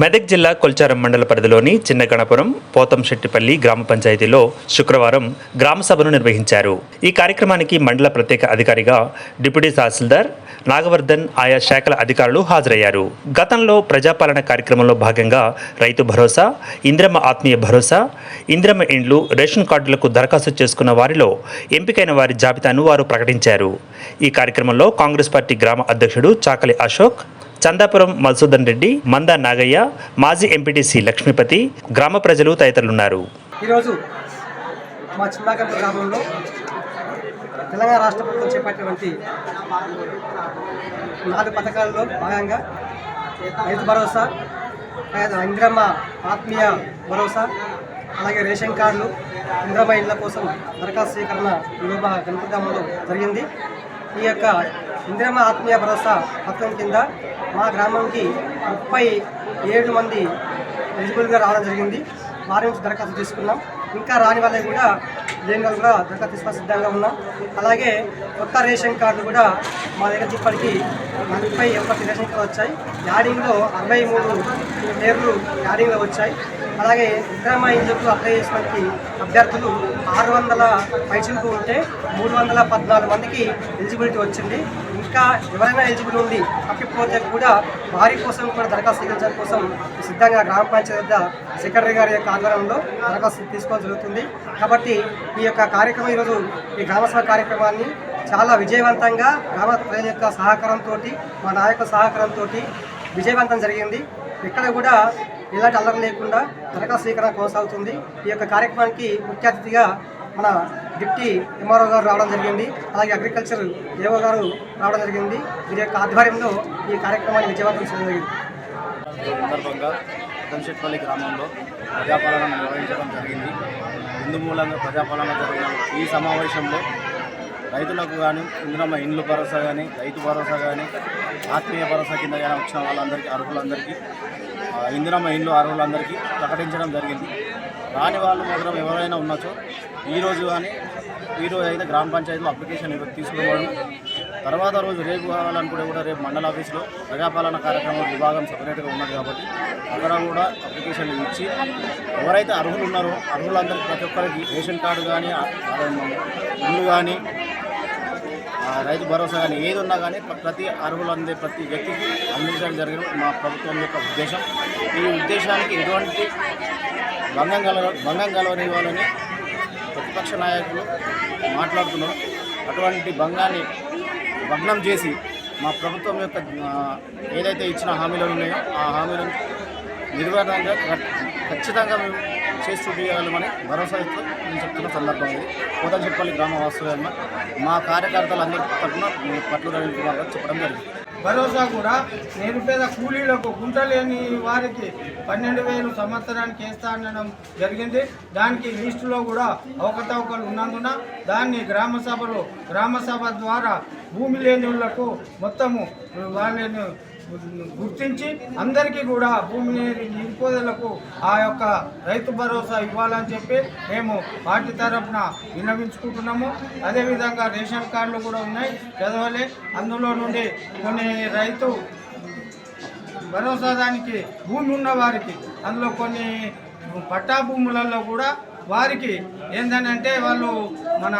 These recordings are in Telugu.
మెదక్ జిల్లా కొల్చారం మండల పరిధిలోని చిన్న గణపురం పోతంశెట్టిపల్లి గ్రామ పంచాయతీలో శుక్రవారం గ్రామ సభను నిర్వహించారు. ఈ కార్యక్రమానికి మండల ప్రత్యేక అధికారిగా డిప్యూటీ తహసీల్దార్ నాగవర్ధన్ ఆయా శాఖల అధికారులు హాజరయ్యారు. గతంలో ప్రజాపాలన కార్యక్రమంలో భాగంగా రైతు భరోసా ఇంద్రమ్మ ఆత్మీయ భరోసా ఇంద్రమ్మ ఇండ్లు రేషన్ కార్డులకు దరఖాస్తు చేసుకున్న వారిలో ఎంపికైన వారి జాబితాను వారు ప్రకటించారు. ఈ కార్యక్రమంలో కాంగ్రెస్ పార్టీ గ్రామ అధ్యక్షుడు చాకలి అశోక్ చందాపురం మధుసూదన్ రెడ్డి మంద నాగయ్య మాజీ ఎంపీటీసీ లక్ష్మీపతి గ్రామ ప్రజలు తదితరులున్నారు. ఈరోజు మా చిన్నాగంప గ్రామంలో తెలంగాణ రాష్ట్ర ప్రభుత్వం చేపట్టినటువంటి నాలుగు పథకాల్లో భాగంగా రైతు భరోసా ఇంద్రమ్మ ఆత్మీయ భరోసా అలాగే రేషన్ కార్డులు ఇంద్రమ్మ ఇళ్ళ కోసం దరఖాస్తు స్వీకరణ విలోభ గణపతి గ్రామంలో జరిగింది. ఈ యొక్క ఇందిరమ్మ ఆత్మీయ భరోసా పథకం కింద మా గ్రామంకి ముప్పై ఏడు మంది ఎలిజిబుల్గా రావడం జరిగింది. వారి నుంచి దరఖాస్తు తీసుకున్నాం. ఇంకా రాని వాళ్ళకి కూడా లేని వాళ్ళు కూడా దరఖాస్తు తీసుకొని సిద్ధంగా ఉన్నాం. అలాగే కొత్త రేషన్ కార్డు కూడా మా దగ్గర ఇప్పటికీ నలభై ఒకటి రేషన్ కార్డు వచ్చాయి. యాడింగ్లో అరవై మూడు పేర్లు యాడింగ్లో వచ్చాయి. అలాగే విక్రమ ఇందుకు అప్లై చేసినటువంటి అభ్యర్థులు ఆరు వందల పైసలకు ఉంటే మూడు వందల పద్నాలుగు మందికి ఎలిజిబిలిటీ వచ్చింది. ఇంకా ఎవరైనా ఎలిజిబుల్ ఉంది తప్పిపోతే కూడా వారి కోసం కూడా దరఖాస్తు స్వీకరించడం కోసం సిద్ధంగా గ్రామ పంచాయతీ వద్ద సెక్రటరీ గారి యొక్క ఆధ్వర్యంలో దరఖాస్తు తీసుకోవడం జరుగుతుంది. కాబట్టి ఈ యొక్క కార్యక్రమం ఈరోజు ఈ గ్రామసభ కార్యక్రమాన్ని చాలా విజయవంతంగా గ్రామ ప్రజల యొక్క సహకారంతో మా నాయకుల సహకారంతో విజయవంతం జరిగింది. ఇక్కడ కూడా ఎలాంటి అల్లరి లేకుండా దరఖాస్తు స్వీకరణ కొనసాగుతుంది. ఈ యొక్క కార్యక్రమానికి ముఖ్య అతిథిగా మన డిప్టీ ఎంఆర్ఓ గారు రావడం జరిగింది. అలాగే అగ్రికల్చర్ ఏఓ గారు రావడం జరిగింది. వీరి యొక్క ఆధ్వర్యంలో ఈ కార్యక్రమాన్ని విజయవంతం చేయడం జరిగింది. సందర్భంగా దంశెట్పల్లి గ్రామంలో ప్రజాపాలన నిర్వహించడం జరిగింది. ఇందు మూలంగా ప్రజాపాలన జరిగిన ఈ సమావేశంలో రైతులకు కానీ ఇందులో ఇండ్లు భరోసా కానీ రైతు భరోసా కానీ ఆత్మీయ భరోసా కింద కానీ వచ్చిన వాళ్ళందరికీ అర్హులందరికీ ఇందిరమ్మ ఇండ్లు అర్హులందరికీ ప్రకటించడం జరిగింది. రాని వాళ్ళు మాత్రం ఎవరైనా ఉన్నచో ఈరోజు కానీ ఈరోజు అయితే గ్రామ పంచాయతీలో అప్లికేషన్ తీసుకోవడం తర్వాత రోజు రేపు కావాలనుకుంటే కూడా రేపు మండల ఆఫీస్లో ప్రజాపాలన కార్యక్రమం విభాగం సపరేట్గా ఉన్నది కాబట్టి అక్కడ కూడా అప్లికేషన్ ఇచ్చి ఎవరైతే అర్హులు ఉన్నారో అర్హులందరికీ ప్రతి ఒక్కరికి రేషన్ కార్డు కానీ ఇల్లు కానీ రైతు భరోసా కానీ ఏది ఉన్నా కానీ ప్రతి అర్హులు అందే ప్రతి వ్యక్తికి అందించడం జరిగిన మా ప్రభుత్వం యొక్క ఉద్దేశం. ఈ ఉద్దేశానికి ఎటువంటి భంగం కల భంగం కలవనివ్వాలని ప్రతిపక్ష నాయకులు మాట్లాడుతున్నారు. అటువంటి భంగాన్ని భగ్నం చేసి మా ప్రభుత్వం యొక్క ఏదైతే ఇచ్చిన హామీలు ఉన్నాయో ఆ హామీలను నిర్వహణంగా ఖచ్చితంగా మేము చేసి చూపించగలమని భరోసా ఇస్తూ నేను చెప్తున్న సందర్భం ఇది. కోదంచెప్పల్లి గ్రామ వాస్తువులన్న మా కార్యకర్తలందరి తరఫున పట్ల రవీంద్ర కుమార్ గారు చెప్పడం జరిగింది. భరోసా కూడా నిరుపేద కూలీలకు గుంట లేని వారికి పన్నెండు వేలు సంవత్సరానికి వేస్తా అనడం జరిగింది. దానికి లిస్టులో కూడా అవకతవకలు ఉన్నందున దాన్ని గ్రామ సభలో గ్రామ సభ ద్వారా భూమి లేని వాళ్ళకు మొత్తము వాళ్ళని గుర్తించి అందరికీ కూడా భూమి లేని నిరుపేదలకు ఆ యొక్క రైతు భరోసా ఇవ్వాలని చెప్పి మేము పార్టీ తరఫున విన్నవించుకుంటున్నాము. అదేవిధంగా రేషన్ కార్డులు కూడా ఉన్నాయి. చదవలే. అందులో నుండి కొన్ని రైతు భరోసా దానికి భూమి ఉన్న వారికి అందులో కొన్ని పట్టా భూములలో కూడా వారికి ఏంటంటే వాళ్ళు మన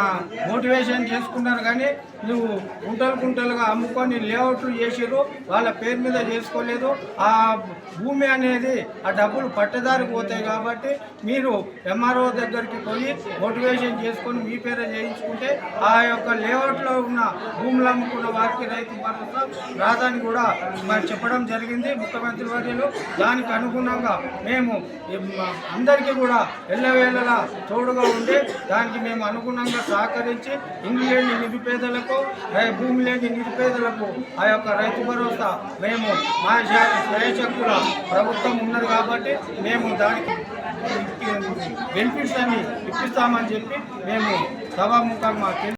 మోటివేషన్ చేసుకున్నారు కానీ నువ్వు గుంటలు గుంటలుగా అమ్ముకొని లేఅవుట్లు చేసిర్రు వాళ్ళ పేరు మీద చేసుకోలేదు. ఆ భూమి అనేది ఆ డబ్బులు పట్టదారి పోతాయి కాబట్టి మీరు ఎంఆర్ఓ దగ్గరికి పోయి మోటివేషన్ చేసుకొని మీ పేరు చేయించుకుంటే ఆ యొక్క లేఅవుట్లో ఉన్న భూములు అమ్ముకున్న వారికి రైతు భరోసా రాదని కూడా మరి చెప్పడం జరిగింది ముఖ్యమంత్రి వర్యులు. దానికి అనుగుణంగా మేము అందరికీ కూడా ఎల్లవేళలా తోడుగా ఉండి దానికి మేము అనుగుణంగా సహకరించి ఇండ్లు నిరుపేదలకు రై- భూమి లేని నిరుపేదలకు ఆ యొక్క రైతు భరోసా. మేము మా శ్రేయశక్తుల ప్రభుత్వం ఉన్నది కాబట్టి మేము దానికి బెనిఫిట్స్ అని ఇప్పిస్తామని చెప్పి మేము సభాముఖంగా